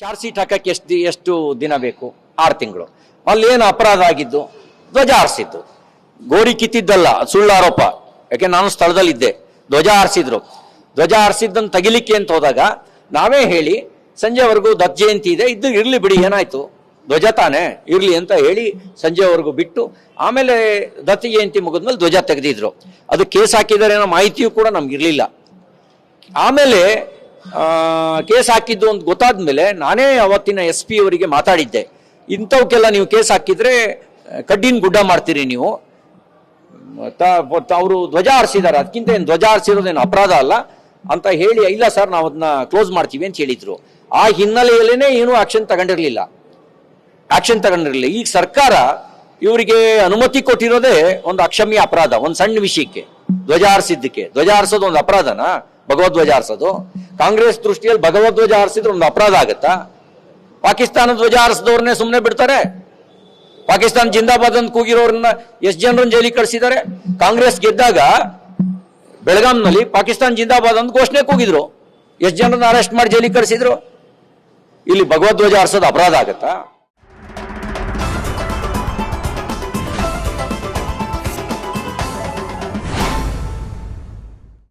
Charge sheet ಹಾಕಕ್ಕೆ ಎಷ್ಟು ಎಷ್ಟು ದಿನ ಬೇಕು? ಆರು ತಿಂಗಳು. ಅಲ್ಲಿ ಏನು ಅಪರಾಧ ಆಗಿದ್ದು? ಧ್ವಜ ಆರಿಸಿದ್ದು ಗೋರಿ ಕಿತ್ತಿದ್ದಲ್ಲ ಸುಳ್ಳು ಆರೋಪ ಯಾಕೆ, ನಾನು ಸ್ಥಳದಲ್ಲಿದ್ದೆ. ಧ್ವಜ ಹಾರಿಸಿದ್ರು. ಧ್ವಜ ಆರಿಸಿದ್ದನ್ನು ತೆಗಿಲಿಕ್ಕೆ ಅಂತ ಹೋದಾಗ ನಾವೇ ಹೇಳಿ, ಸಂಜೆವರೆಗೂ ದತ್ ಜಯಂತಿ ಇದೆ, ಇದ್ದು ಇರಲಿ ಬಿಡಿ, ಏನಾಯ್ತು? ಧ್ವಜ ತಾನೇ, ಇರಲಿ ಅಂತ ಹೇಳಿ ಸಂಜೆವರೆಗೂ ಬಿಟ್ಟು, ಆಮೇಲೆ ದತ್ ಜಯಂತಿ ಮುಗಿದ್ಮೇಲೆ ಧ್ವಜ ತೆಗೆದಿದ್ರು. ಅದು ಕೇಸ್ ಹಾಕಿದಾರೆ ಅನ್ನೋ ಮಾಹಿತಿಯೂ ಕೂಡ ನಮ್ಗೆ ಇರಲಿಲ್ಲ. ಆಮೇಲೆ ಕೇಸ್ ಹಾಕಿದ್ದು ಅಂತ ಗೊತ್ತಾದ್ಮೇಲೆ ನಾನೇ ಅವತ್ತಿನ ಎಸ್ ಪಿ ಅವರಿಗೆ ಮಾತಾಡಿದ್ದೆ. ಇಂಥವಕ್ಕೆಲ್ಲ ನೀವು ಕೇಸ್ ಹಾಕಿದ್ರೆ ಕಡ್ಡಿನ ಗುಡ್ಡ ಮಾಡ್ತೀರಿ ನೀವು. ಅವರು ಧ್ವಜ ಹಾರಿಸಿದ್ದಾರೆ. ಅದಕ್ಕಿಂತ ಏನು ಧ್ವಜ ಹಾರಿಸಿರೋದೇನು ಅಪರಾಧ ಅಲ್ಲ ಅಂತ ಹೇಳಿ, ಇಲ್ಲ ಸರ್, ನಾವು ಅದನ್ನ ಕ್ಲೋಸ್ ಮಾಡ್ತೀವಿ ಅಂತ ಹೇಳಿದ್ರು. ಆ ಹಿನ್ನೆಲೆಯಲ್ಲೇ ಏನೂ ಆಕ್ಷನ್ ತಗೊಂಡಿರಲಿಲ್ಲ. ಆಕ್ಷನ್ ತಗೊಂಡಿರಲಿಲ್ಲ. ಈಗ ಸರ್ಕಾರ ಇವರಿಗೆ ಅನುಮತಿ ಕೊಟ್ಟಿರೋದೇ ಒಂದು ಅಕ್ಷಮ್ಯ ಅಪರಾಧ, ಒಂದು ಸಣ್ಣ ವಿಷಯಕ್ಕೆ. ಧ್ವಜ ಹಾರಿಸಿದ್ದಕ್ಕೆ. ಧ್ವಜ ಹಾರಿಸೋದು ಒಂದು ಅಪರಾಧನಾ? ಭಗವದ್ಧ್ವಜ ಹಾರಿಸೋದು ಕಾಂಗ್ರೆಸ್ ದೃಷ್ಟಿಯಲ್ಲಿ ಭಗವದ್ವಜ ಹಾರಿಸಿದ್ರೆ ಒಂದು ಅಪರಾಧ ಆಗತ್ತಾ? ಪಾಕಿಸ್ತಾನ ಧ್ವಜ ಹಾರಿಸಿದವ್ರನ್ನೇ ಸುಮ್ಮನೆ ಬಿಡ್ತಾರೆ? ಪಾಕಿಸ್ತಾನ ಜಿಂದಾಬಾದ್ ಅಂತ ಕೂಗಿರೋರನ್ನ ಎಷ್ಟು ಜನರನ್ನ ಜೈಲಿಗೆ ಕಳಿಸಿದ್ದಾರೆ? ಕಾಂಗ್ರೆಸ್ ಗೆದ್ದಾಗ ಬೆಳಗಾಂನಲ್ಲಿ ಪಾಕಿಸ್ತಾನ ಜಿಂದಾಬಾದ್ ಅಂತ ಘೋಷಣೆ ಕೂಗಿದ್ರು. ಎಷ್ಟು ಜನರನ್ನ ಅರೆಸ್ಟ್ ಮಾಡಿ ಜೈಲಿಗೆ ಕಳಿಸಿದ್ರು. ಇಲ್ಲಿ ಭಗವದ್ವಜ ಹಾರಿಸೋದು ಅಪರಾಧ ಆಗತ್ತಾ?